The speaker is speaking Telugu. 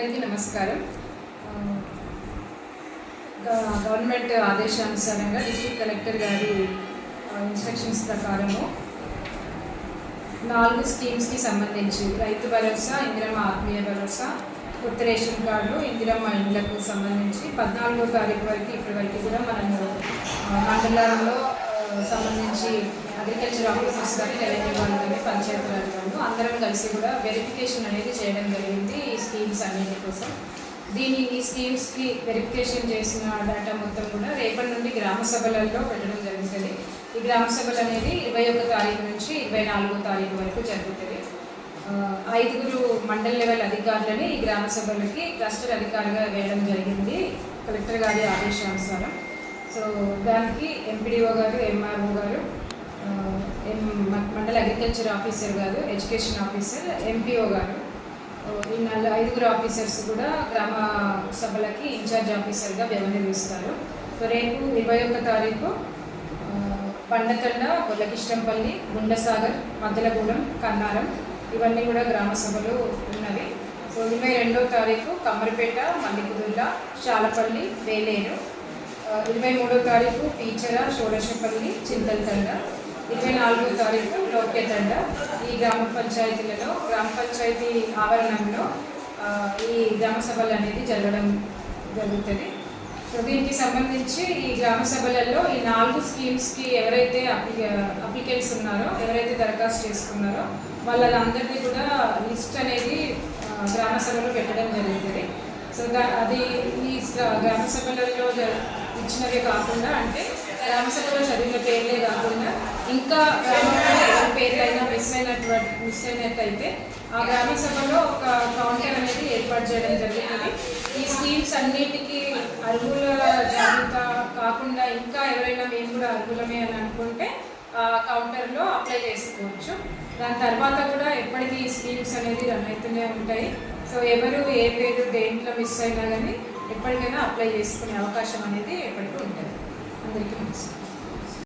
అందరికీ నమస్కారం. గవర్నమెంట్ ఆదేశానుసారంగా డిస్ట్రిక్ట్ కలెక్టర్ గారి ఇన్స్ట్రక్షన్స్ ప్రకారము నాలుగు స్కీమ్స్కి సంబంధించి రైతు భరోసా ఇందిరమ్మ ఆత్మీయ భరోసా కొత్త రేషన్ కార్డు ఇందిరమ్మ ఇండ్లకు సంబంధించి పద్నాలుగో తారీఖు వరకు ఇప్పటి వరకు కూడా మనము ఆ, మండలాల్లో సంబంధించి అగ్రికల్చర్ ఆఫీసర్స్ కానీ రెవెన్యూ వాళ్ళు కానీ పంచాయతీరాజ్ వాళ్ళు అందరం కలిసి కూడా వెరిఫికేషన్ అనేది చేయడం జరిగింది ఈ స్కీమ్స్ అన్నింటి కోసం. దీని ఈ స్కీమ్స్కి వెరిఫికేషన్ చేసిన డేటా మొత్తం కూడా రేపటి నుండి గ్రామ సభలలో పెట్టడం జరుగుతుంది. ఈ గ్రామ సభలు అనేది ఇరవై ఒక్క తారీఖు నుంచి ఇరవై నాలుగో తారీఖు వరకు జరుగుతుంది. ఐదుగురు మండల్ లెవెల్ అధికారులని ఈ గ్రామ సభలకి క్లస్టర్ అధికారిగా వేయడం జరిగింది కలెక్టర్ గారి ఆదేశానుసారం. సో దానికి ఎంపీడీఓ గారు ఎంఆర్ఓ గారు మండల అగ్రికల్చర్ ఆఫీసర్ గారు ఎడ్యుకేషన్ ఆఫీసర్ ఎంపీఓ గారు. ఈ నల్ల ఐదుగురు ఆఫీసర్స్ కూడా గ్రామ సభలకి ఇన్ఛార్జ్ ఆఫీసర్గా వ్యవహరిస్తారు. రేపు ఇరవై ఒక్క తారీఖు ఆ, బండకండ గుండసాగర్ మద్దలగూడెం కన్నారం ఇవన్నీ కూడా గ్రామ సభలు ఉన్నవి. సో ఇరవై రెండో తారీఖు కమ్మరిపేట మల్లికుదుర్ల చాలపల్లి వేలేరు. ఇరవై మూడో తారీఖు పీచర షోడశపల్లి చింతల్తండ ఇరవై నాలుగో తారీఖు లోకేదండ ఈ గ్రామ పంచాయతీలలో గ్రామ పంచాయతీ ఆవరణంలో ఈ గ్రామ సభలు అనేది జరగడం జరుగుతుంది. సో దీనికి సంబంధించి ఈ గ్రామ సభలలో ఈ నాలుగు స్కీమ్స్కి ఎవరైతే అప్లికెంట్స్ ఉన్నారో ఎవరైతే దరఖాస్తు చేసుకున్నారో వాళ్ళందరికీ కూడా లిస్ట్ అనేది గ్రామ సభలో పెట్టడం జరుగుతుంది. సో దా- అది ఈ గ్రామ సభలలో జ- ఇచ్చినవే కాకుండా అంటే గ్రామ సభలో చదివిన పేర్లే కాకుండా ఇంకా గ్రామంలో ఎవరి పేర్లైనా మిస్ అయినటువంటి మిస్ అయినట్టయితే ఆ గ్రామ సభలో ఒక కౌంటర్ అనేది ఏర్పాటు చేయడం జరుగుతుంది. ఈ స్కీమ్స్ అన్నిటికీ అర్హుల జాబితా కాకుండా ఇంకా ఎవరైనా మేము కూడా అర్హులమే అని అనుకుంటే ఆ కౌంటర్లో అప్లై చేసుకోవచ్చు. దాని తర్వాత కూడా ఎప్పటికీ ఈ స్కీమ్స్ అనేది రన్ అవుతూనే ఉంటాయి. సో ఎవరు ఏ పేరు దేంట్లో మిస్ అయినా కానీ ఎప్పటికైనా అప్లై చేసుకునే అవకాశం అనేది ఎప్పటికీ ఉంటుంది. అందరికీ నమస్కారం.